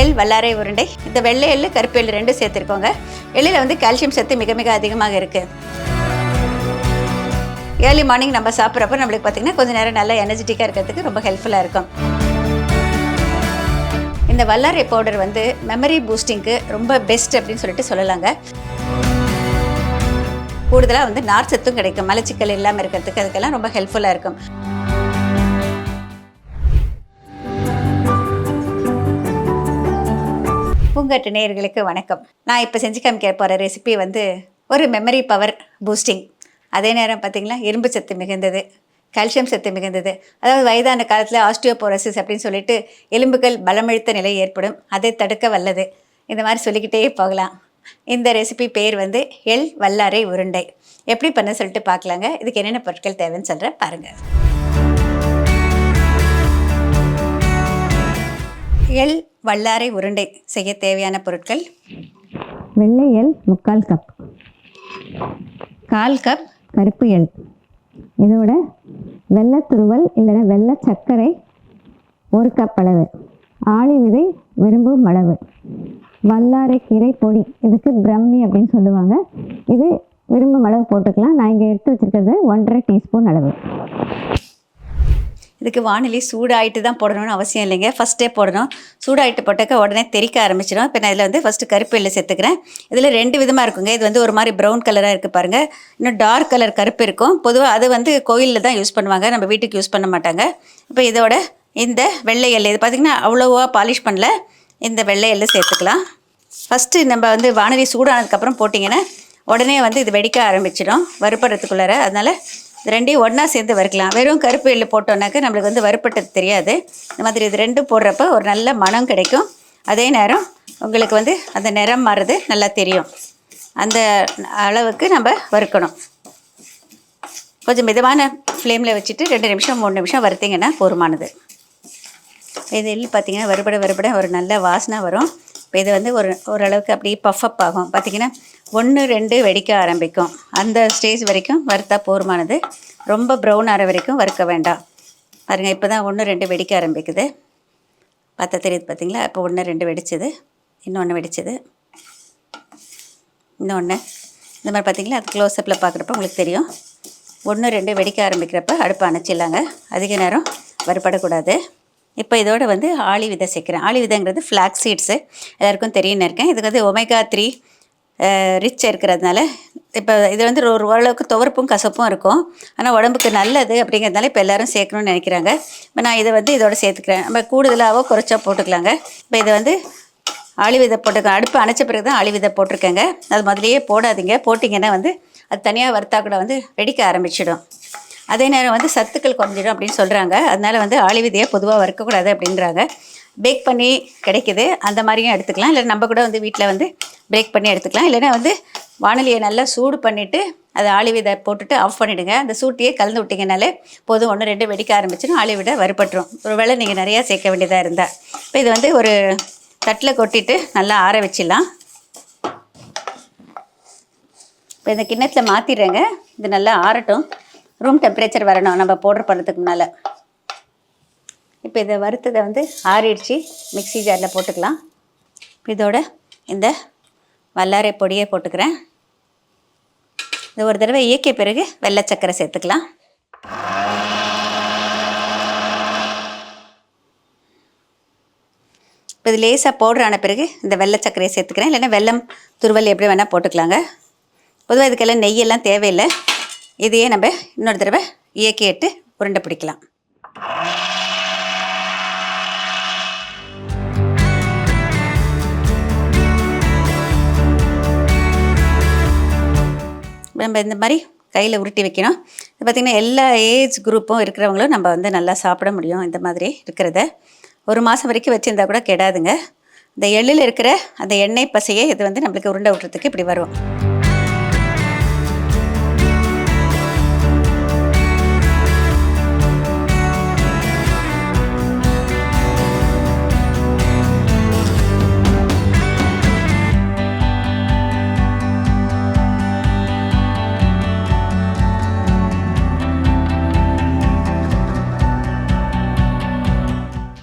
எள் வல்லாரை உருண்டை. இந்த வெள்ளை எள்ளு கருப்பு எள் ரெண்டும் சேர்த்துருக்கோங்க. எள்ளில் வந்து கால்சியம் சத்து மிக மிக அதிகமாக இருக்குது ஏர்லி மார்னிங் நம்ம சாப்பிட்றப்ப நம்மளுக்கு பார்த்திங்கன்னா கொஞ்சம் நேரம் நல்லா எனர்ஜெட்டிக்காக இருக்கிறதுக்கு ரொம்ப ஹெல்ப்ஃபுல்லாக இருக்கும். இந்த வல்லாரை பவுடர் வந்து மெமரி பூஸ்டிங்க்கு ரொம்ப பெஸ்ட் அப்படின்னு சொல்லிட்டு சொல்லலாங்க. கூடுதலாக வந்து நார் சத்தும் கிடைக்கும். மலச்சிக்கல் இல்லாமல் இருக்கிறதுக்கு அதுக்கெல்லாம் ரொம்ப ஹெல்ப்ஃபுல்லாக இருக்கும். பூங்கட்டு நேயர்களுக்கு வணக்கம். நான் இப்போ செஞ்சு காமிக்க போகிற ரெசிபி வந்து ஒரு மெமரி பவர் பூஸ்டிங் அதே நேரம் பார்த்திங்கன்னா இரும்பு சத்து மிகுந்தது கால்சியம் சத்து மிகுந்தது. அதாவது வயதான காலத்தில் ஆஸ்டியோபோரோசிஸ் அப்படின்னு சொல்லிட்டு எலும்புகள் பலமழுத்த நிலை ஏற்படும். அதை தடுக்க வல்லது. இந்த மாதிரி சொல்லிக்கிட்டே போகலாம். இந்த ரெசிபி பேர் வந்து எல் வல்லாரை உருண்டை. எப்படி பண்ண சொல்லிட்டு பார்க்கலாங்க இதுக்கு என்னென்ன பொருட்கள் தேவைன்னு சொல்கிறேன் பாருங்கள் எள் வல்லாரை உருண்டை செய்ய தேவையான பொருட்கள். வெள்ளை எள் முக்கால் கப் கால் கப் கருப்பு எள். இதோட வெள்ளை துருவல் இல்லைன்னா வெள்ளை சர்க்கரை ஒரு கப் அளவு. ஆளி விதை விரும்பும் அளவு. வல்லாரை கீரை பொடி இதுக்கு பிரம்மி அப்படின்னு சொல்லுவாங்க. இது விரும்பும் அளவு போட்டுக்கலாம். நான் இங்கே எடுத்து வச்சுருக்கிறது ஒன்றரை டீஸ்பூன் அளவு. இதுக்கு வானிலை சூடாயிட்டு தான் போடணும்னு அவசியம் இல்லைங்க. ஃபஸ்ட்டே போடணும். சூடாயிட்டு போட்டாக்க உடனே தெறிக்க ஆரம்பிச்சிடும். இப்போ நான் இதில் வந்து ஃபஸ்ட்டு கருப்பு எள்ளு சேர்த்துக்கிறேன். இதில் ரெண்டு விதமாக இருக்குங்க. இது வந்து ஒரு மாதிரி ப்ரௌன் கலராக இருக்குது பாருங்கள் இன்னும் டார்க் கலர் கருப்பு இருக்கும். பொதுவாக அது வந்து கோயிலில் தான் யூஸ் பண்ணுவாங்க. நம்ம வீட்டுக்கு யூஸ் பண்ண மாட்டாங்க. இப்போ இதோட இந்த வெள்ளை எல்லை இது பார்த்திங்கன்னா அவ்வளோவா பாலிஷ் பண்ணல. இந்த வெள்ளை எல்லை சேர்த்துக்கலாம். ஃபஸ்ட்டு நம்ம வந்து வானொலி சூடானதுக்கப்புறம் போட்டிங்கன்னா உடனே வந்து இது வெடிக்க ஆரம்பிச்சிடும். வறுப்படுறதுக்குள்ளார அதனால் ரெண்டையும் ஒன்றா சேர்ந்து வறுக்கலாம். வெறும் கருப்பு எள்ளு போட்டோன்னாக்க நம்மளுக்கு வந்து வறுப்பட்டது தெரியாது. இந்த மாதிரி இது ரெண்டும் போடுறப்ப ஒரு நல்ல மனம் கிடைக்கும். அதே நேரம் உங்களுக்கு வந்து அந்த நிறம் மாறுறது நல்லா தெரியும். அந்த அளவுக்கு நம்ம வறுக்கணும். கொஞ்சம் மிதமான ஃப்ளேமில் வச்சுட்டு ரெண்டு நிமிஷம் மூணு நிமிஷம் வறுத்தீங்கன்னா போருமானது இது எள்ளு பார்த்தீங்கன்னா வறுபட வறுபட ஒரு நல்ல வாசனை வரும். இப்போ இது வந்து ஒரு ஓரளவுக்கு அப்படியே பஃப்அப் ஆகும். பார்த்திங்கன்னா ஒன்று ரெண்டு வெடிக்க ஆரம்பிக்கும். அந்த ஸ்டேஜ் வரைக்கும் வறுத்தா போர்மானது. ரொம்ப ப்ரௌன் ஆகிற வரைக்கும் வறுக்க வேண்டாம். பாருங்கள் இப்போ தான் ஒன்று ரெண்டு வெடிக்க ஆரம்பிக்குது. பார்த்தா தெரியுது பார்த்தீங்களா இப்போ ஒன்று ரெண்டு வெடிச்சது. இன்னொன்று வெடிச்சது. இன்னொன்று இந்த மாதிரி பார்த்திங்களா அது க்ளோஸ்அப்பில் பார்க்குறப்ப உங்களுக்கு தெரியும். ஒன்று ரெண்டு வெடிக்க ஆரம்பிக்கிறப்ப அடுப்பை அணைச்சிடலாங்க. அதிக நேரம் வறுபடக்கூடாது. இப்போ இதோட வந்து ஆளி விதை சேர்க்குறேன். ஆளி விதைங்கிறது ஃப்ளாக் சீட்ஸு எல்லாருக்கும் தெரியும்னு இருக்கேன். இதுக்கு வந்து ஒமேகா த்ரீ ரிச் இருக்கிறதுனால இப்போ இது வந்து ஒரு ஓரளவுக்கு துவர்ப்பும் கசப்பும் இருக்கும். ஆனால் உடம்புக்கு நல்லது அப்படிங்கிறதுனால இப்போ எல்லோரும் சேர்க்கணும்னு நினைக்கிறாங்க. இப்போ நான் இதை வந்து இதோட சேர்த்துக்கிறேன். நம்ம கூடுதலாகவோ குறைச்சா போட்டுக்கலாங்க. இப்போ இதை வந்து அழிவிதை விதை போட்டுக்க அடுப்பு அணைச்ச பிறகு தான் அழிவிதை விதை போட்டிருக்கேங்க. அது முதலையே போடாதீங்க. போட்டிங்கன்னா வந்து அது தனியாக வறுத்தா கூட வந்து வெடிக்க ஆரம்பிச்சிடும். அதே நேரம் வந்து சத்துக்கள் குறைஞ்சிடும் அப்படின்னு சொல்கிறாங்க அதனால் வந்து ஆளி விதையை பொதுவாக வறுக்கக்கூடாது அப்படின்றாங்க. பேக் பண்ணி கிடைக்குது. அந்த மாதிரியும் எடுத்துக்கலாம். இல்லை நம்ம கூட வந்து வீட்டில் வந்து பிரேக் பண்ணி எடுத்துக்கலாம். இல்லைன்னா வந்து வானொலியை நல்லா சூடு பண்ணிவிட்டு அதை ஆளிவிதை போட்டுட்டு ஆஃப் பண்ணிவிடுங்க அந்த சூட்டையே கலந்து விட்டிங்கனாலே போதும். ஒன்று ரெண்டு வெடிக்க ஆரம்பிச்சிடும். ஆளி விதை ஒரு வேளை நீங்கள் நிறையா சேர்க்க வேண்டியதாக இருந்தால் இப்போ இது வந்து ஒரு தட்டில் கொட்டிட்டு நல்லா ஆற வச்சிடலாம். இப்போ இந்த கிண்ணத்தில் மாற்றிடுறேங்க இது நல்லா ஆறட்டும். ரூம் டெம்பரேச்சர் வரணும். நம்ம பவுடர் பண்ணுறதுக்கு முன்னால். இப்போ இதை வறுத்ததை வந்து ஆறிடுச்சு. மிக்ஸி ஜாரில் போட்டுக்கலாம். இதோட இந்த வல்லாரை பொடியை போட்டுக்கிறேன். இது ஒரு தடவை இயக்கிய பிறகு வெள்ளை சக்கரை சேர்த்துக்கலாம். இப்போ இது லேசாக பவுடர் ஆன பிறகு இந்த வெள்ளை சக்கரையை சேர்த்துக்கிறேன். இல்லைன்னா வெள்ளம் துருவல் எப்படி வேணால் போட்டுக்கலாங்க. பொதுவாக இதுக்கெல்லாம் நெய்யெல்லாம் தேவையில்லை. இதையே நம்ம இன்னொரு தடவை இயக்கிட்டு உருண்டை பிடிக்கலாம். நம்ம இந்த மாதிரி கையில் உருட்டி வைக்கணும். இது பார்த்திங்கன்னா எல்லா ஏஜ் குரூப்பும் இருக்கிறவங்களும் நம்ம வந்து நல்லா சாப்பிட முடியும் இந்த மாதிரி இருக்கிறத. ஒரு மாதம் வரைக்கும் வச்சுருந்தா கூட கெடாதுங்க. இந்த எள்ளில் இருக்கிற அந்த எண்ணெய் பசையே இது வந்து நம்மளுக்கு உருண்டை விட்டுறதுக்கு இப்படி வரும்.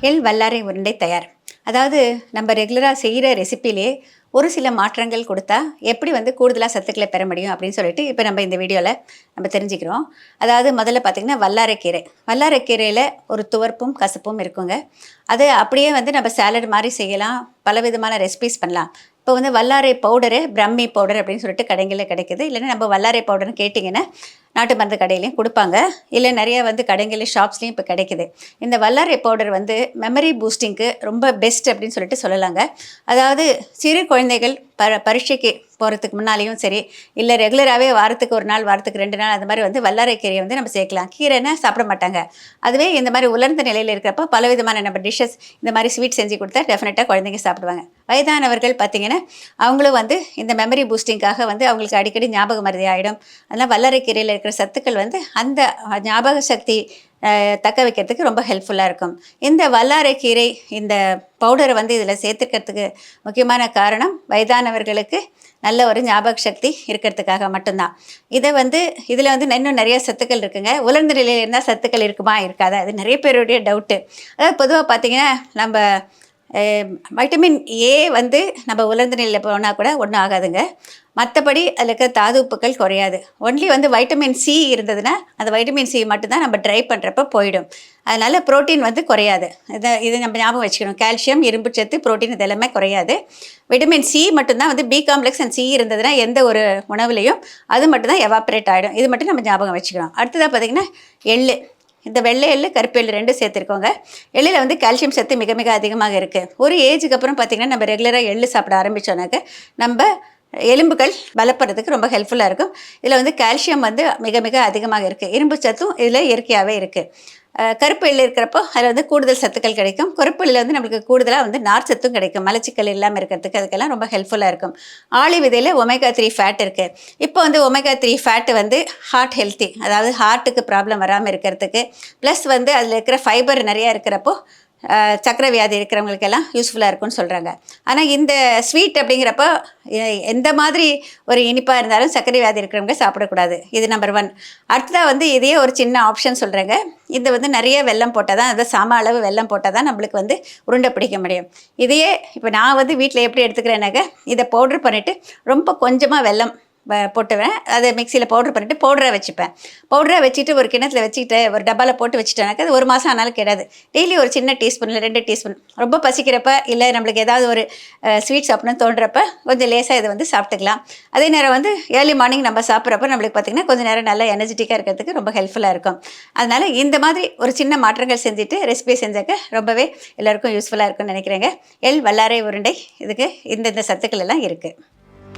எல் வல்லாரை உருண்டை தயார். அதாவது நம்ம ரெகுலராக செய்கிற ரெசிப்பிலே ஒரு சில மாற்றங்கள் கொடுத்தா எப்படி வந்து கூடுதலாக சத்துக்களை பெற முடியும் அப்படின்னு சொல்லிட்டு இப்போ நம்ம இந்த வீடியோவில் நம்ம தெரிஞ்சுக்கிறோம். அதாவது முதல்ல பார்த்திங்கன்னா வல்லாரைக்கீரை வல்லாரைக்கீரையில் ஒரு துவர்ப்பும் கசப்பும் இருக்குங்க. அது அப்படியே வந்து நம்ம சேலட் மாதிரி செய்யலாம். பலவிதமான ரெசிபிஸ் பண்ணலாம். இப்போ வந்து வல்லாரை பவுடரு பிரம்மி பவுடர் அப்படின்னு சொல்லிட்டு கடைகளில் கிடைக்குது. இல்லைன்னா நம்ம வல்லாரை பவுடர்னு கேட்டிங்கன்னா நாட்டு மருந்து கடையிலையும் கொடுப்பாங்க. இல்லை நிறைய வந்து கடைகளில் ஷாப்ஸ்லேயும் இப்போ கிடைக்குது. இந்த வல்லாரை பவுடர் வந்து மெமரி பூஸ்டிங்க்கு ரொம்ப பெஸ்ட் அப்படின்னு சொல்லிட்டு சொல்லலாங்க. அதாவது சிறு குழந்தைகள் ப பரீட்சைக்கு போகிறதுக்கு முன்னாலேயும் சரி இல்லை ரெகுலராகவே வாரத்துக்கு ஒரு நாள் வாரத்துக்கு ரெண்டு நாள் அந்த மாதிரி வந்து வல்லாரை கீரையை வந்து நம்ம சேர்க்கலாம். கீரைன்னா சாப்பிட மாட்டாங்க. அதுவே இந்த மாதிரி உலர்ந்த நிலையில் இருக்கிறப்ப பலவிதமான நம்ம டிஷ்ஷஸ் இந்த மாதிரி ஸ்வீட் செஞ்சு கொடுத்தா டெஃபினட்டாக குழந்தைங்க சாப்பிடுவாங்க. வயதானவர்கள் பார்த்திங்கன்னா அவங்களும் வந்து இந்த மெமரி பூஸ்டிங்காக வந்து அவங்களுக்கு அடிக்கடி ஞாபக மருதி ஆகிடும் அதனால் வல்லரை கீரையில் இருக்கிற சத்துக்கள் வந்து அந்த ஞாபக சக்தி தக்க வைக்கிறதுக்கு ரொம்ப ஹெல்ப்ஃபுல்லாக இருக்கும். இந்த வல்லாரை கீரை இந்த பவுடரை வந்து இதில் சேர்த்துக்கிறதுக்கு முக்கியமான காரணம் வயதானவர்களுக்கு நல்ல ஒரு ஞாபக சக்தி இருக்கிறதுக்காக மட்டும்தான். இதை வந்து இதில் வந்து இன்னும் நிறைய சத்துக்கள் இருக்குங்க. உலர்ந்த நிலையில் இருந்தால் சத்துக்கள் இருக்குமா? இருக்காதா? அது நிறைய பேருடைய டவுட்டு அதாவது பொதுவாக பார்த்தீங்கன்னா நம்ம வைட்டமின் ஏ வந்து நம்ம உலர்ந்த நிலையில் போனால் கூட ஒன்றும் ஆகாதுங்க. மற்றபடி அதில் இருக்க தாதுப்புக்கள் குறையாது. ஒன்லி வந்து வைட்டமின் சி இருந்ததுன்னா அந்த வைட்டமின் சி மட்டும்தான் நம்ம ட்ரை பண்ணுறப்ப போயிடும். அதனால் ப்ரோட்டீன் வந்து குறையாது. இதை இது நம்ம ஞாபகம் வச்சுக்கணும். கால்சியம் இரும்பு சத்து ப்ரோட்டீன் இது எல்லாமே குறையாது. விட்டமின் சி மட்டும்தான் வந்து பி காம்ப்ளெக்ஸ் அண்ட் சி இருந்ததுன்னா எந்த ஒரு உணவுலையும் அது மட்டும்தான் எவாப்ரேட் ஆகிடும் இது மட்டும் நம்ம ஞாபகம் வச்சுக்கணும். அடுத்ததாக பார்த்திங்கன்னா எள்ளு. இந்த வெள்ளை எள்ளு கருப்பு எள்ளு ரெண்டும் சேர்த்துருக்கோங்க. எள்ளில் வந்து கால்சியம் சத்து மிக மிக அதிகமாக இருக்குது ஒரு ஏஜுக்கு அப்புறம் பார்த்திங்கன்னா நம்ம ரெகுலராக எள்ளு சாப்பிட ஆரம்பித்தோன்னாக்க நம்ம எலும்புகள் பலப்படுறதுக்கு ரொம்ப ஹெல்ப்ஃபுல்லாக இருக்கும். இதில் வந்து கால்சியம் வந்து மிக மிக அதிகமாக இருக்குது இரும்பு சத்தும் இதில் இயற்கையாகவே இருக்குது கருப்பு எள்ளு இருக்கிறப்போ அதில் வந்து கூடுதல் சத்துக்கள் கிடைக்கும். கருப்பு எள்ளில் வந்து நம்மளுக்கு கூடுதலாக வந்து நார் சத்தும் கிடைக்கும். மலச்சிக்கல் இல்லாமல் இருக்கிறதுக்கு அதுக்கெல்லாம் ரொம்ப ஹெல்ப்ஃபுல்லாக இருக்கும். ஆளி விதையில் ஒமேகா த்ரீ ஃபேட் இருக்குது இப்போ வந்து ஒமேகா த்ரீ ஃபேட்டு வந்து ஹார்ட் ஹெல்த்தி அதாவது ஹார்ட்டுக்கு ப்ராப்ளம் வராமல் இருக்கிறதுக்கு ப்ளஸ் வந்து அதில் இருக்கிற ஃபைபர் நிறையா இருக்கிறப்போ சக்கரை வியாதி இருக்கிறவங்களுக்கெல்லாம் யூஸ்ஃபுல்லாக இருக்கும்னு சொல்கிறாங்க ஆனால் இந்த ஸ்வீட் அப்படிங்கிறப்போ எ- எந்த மாதிரி ஒரு இனிப்பாக இருந்தாலும் சர்க்கரை வியாதி இருக்கிறவங்க சாப்பிடக்கூடாது. இது நம்பர் ஒன் அடுத்ததாக வந்து இதையே ஒரு சின்ன ஆப்ஷன் சொல்கிறாங்க இது வந்து நிறைய வெல்லம் போட்டால் தான் அதாவது சம அளவு வெல்லம் போட்டால் தான் நம்மளுக்கு வந்து உருண்டை பிடிக்க முடியும். இதையே இப்போ நான் வந்து வீட்டில் எப்படி எடுத்துக்கிறேன்னாக்க இதை பவுட்ரு பண்ணிவிட்டு ரொம்ப கொஞ்சமாக வெல்லம் போட்டுவேன். அதை மிக்சியில் பவுட்ரு பண்ணிவிட்டு பவுடராக வச்சுப்பேன். பவுடராக வச்சுட்டு ஒரு கிணத்துல வச்சுக்கிட்டு ஒரு டப்பாவில் போட்டு வச்சுட்டேனாக்கா அது ஒரு மாதம் ஆனாலும் கிடையாது டெய்லி ஒரு சின்ன டீஸ்பூன் இல்லை ரெண்டு டீஸ்பூன். ரொம்ப பசிக்கிறப்ப இல்லை நம்மளுக்கு ஏதாவது ஒரு ஸ்வீட் சாப்பிடணும்னு தோன்றப்ப கொஞ்சம் லேசாக இதை வந்து சாப்பிட்டுக்கலாம். அதே நேரம் வந்து ஏர்லி மார்னிங் நம்ம சாப்பிட்றப்ப நம்மளுக்கு பார்த்திங்கன்னா கொஞ்சம் நேரம் நல்லா எனர்ஜெட்டிக்காக இருக்கிறதுக்கு ரொம்ப ஹெல்ப்ஃபுல்லாக இருக்கும். அதனால் இந்த மாதிரி ஒரு சின்ன மாற்றங்கள் செஞ்சுட்டு ரெசிபி செஞ்சாக்க ரொம்பவே எல்லாருக்கும் யூஸ்ஃபுல்லாக இருக்கும்னு நினைக்கிறேங்க. எல் வல்லாரை உருண்டை. இதுக்கு இந்தந்த சத்துக்கள் எல்லாம் இருக்குது